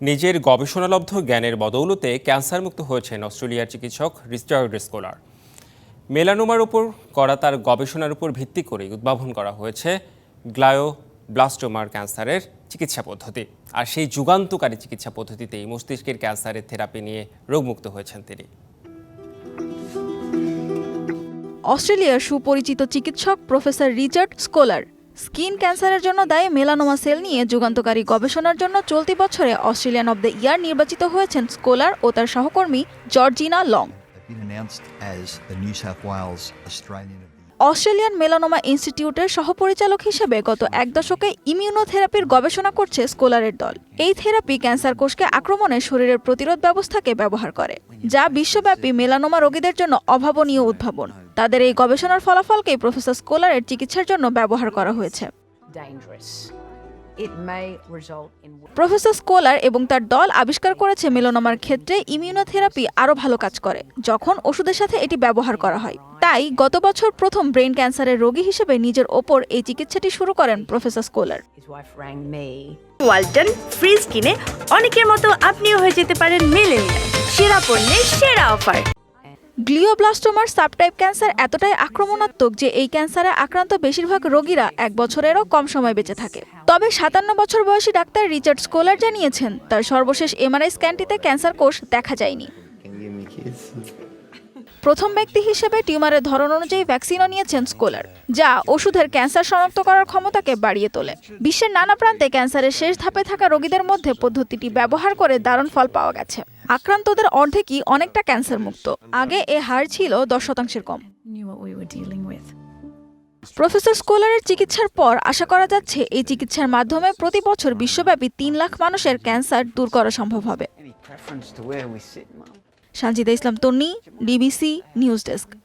নিজের গবেষণালব্ধ জ্ঞানের বদৌলতে ক্যান্সারমুক্ত হয়েছেন অস্ট্রেলিয়ার চিকিৎসক রিচার্ড স্কোলার মেলানোমার উপর করা তার গবেষণার উপর ভিত্তি করে উদ্ভাবন করা হয়েছে গ্লায়ো ব্লাস্টোমার ক্যান্সারের চিকিৎসা পদ্ধতি। আর সেই যুগান্তকারী চিকিৎসা পদ্ধতিতেই মস্তিষ্কের ক্যান্সারের থেরাপি নিয়ে রোগমুক্ত হয়েছেন তিনি। অস্ট্রেলিয়ার সুপরিচিত চিকিৎসক প্রফেসর রিচার্ড স্কোলার স্কিন ক্যান্সারের জন্য দায়ী মেলানোমা সেল নিয়ে যুগান্তকারী গবেষণার জন্য চলতি বছরে অস্ট্রেলিয়ান অব দ্য ইয়ার নির্বাচিত হয়েছেন স্কোলার ও তার সহকর্মী জর্জিনা লং। অস্ট্রেলিয়ান মেলানোমা ইনস্টিটিউটের সহপরিচালক হিসেবে গত এক দশকে ইমিউনোথেরাপির গবেষণা করছে স্কোলারের দল। এই থেরাপি ক্যান্সার কোষকে আক্রমণে শরীরের প্রতিরোধ ব্যবস্থাকে ব্যবহার করে যা বিশ্বব্যাপী মেলানোমা রোগীদের জন্য অভাবনীয় উদ্ভাবন। তাদের এই গবেষণার ফলাফলকেই প্রফেসর স্কোলারের চিকিৎসার জন্য ব্যবহার করা হয়েছে। প্রফেসর স্কোলার এবং তার দল আবিষ্কার করেছে মেলোনোমার ক্ষেত্রে ইমিউনোথেরাপি আরও ভালো কাজ করে যখন ওষুধের সাথে এটি ব্যবহার করা হয়। তাই গত বছর প্রথম ব্রেন ক্যান্সারের রোগী হিসেবে নিজের ওপর এই চিকিৎসাটি শুরু করেন প্রফেসর স্কোলার। ওয়ালটন ফ্রিজ কিনে অনেকের মতো আপনিও হয়ে যেতে পারেন মেলেনিয়া সেরা পণ্যের সেরা অফার। গ্লিওব্লাস্টোমার সাবটাইপ ক্যান্সার এতটাই আক্রমণাত্মক যে এই ক্যান্সারে আক্রান্ত বেশিরভাগ রোগীরা এক বছরেরও কম সময় বেঁচে থাকে। তবে সাতান্ন বছর বয়সী ডাক্তার রিচার্ড স্কোলার জানিয়েছেন তার সর্বশেষ এমআরআই স্ক্যানটিতে ক্যান্সার কোষ দেখা যায়নি। প্রথম ব্যক্তি হিসেবে টিউমারের ধরন অনুযায়ী ভ্যাকসিনও নিয়েছেন স্কোলার, যা ওষুধের ক্যান্সার শনাক্ত করার ক্ষমতাকে বাড়িয়ে তোলে। বিশ্বের নানা প্রান্তে ক্যান্সারের শেষ ধাপে থাকা রোগীদের মধ্যে পদ্ধতিটি ব্যবহার করে দারুণ ফল পাওয়া গেছে। আক্রান্তদের অর্ধেকই অনেকটা ক্যান্সার মুক্ত আগে এ হার ছিল দশ শতাংশের কম. প্রফেসর স্কোলারের চিকিৎসার পর আশা করা যাচ্ছে, এই চিকিৎসার মাধ্যমে প্রতি বছর বিশ্বব্যাপী তিন লাখ মানুষের ক্যান্সার দূর করা সম্ভব হবে। Sanjida Islam Tonni DBC news desk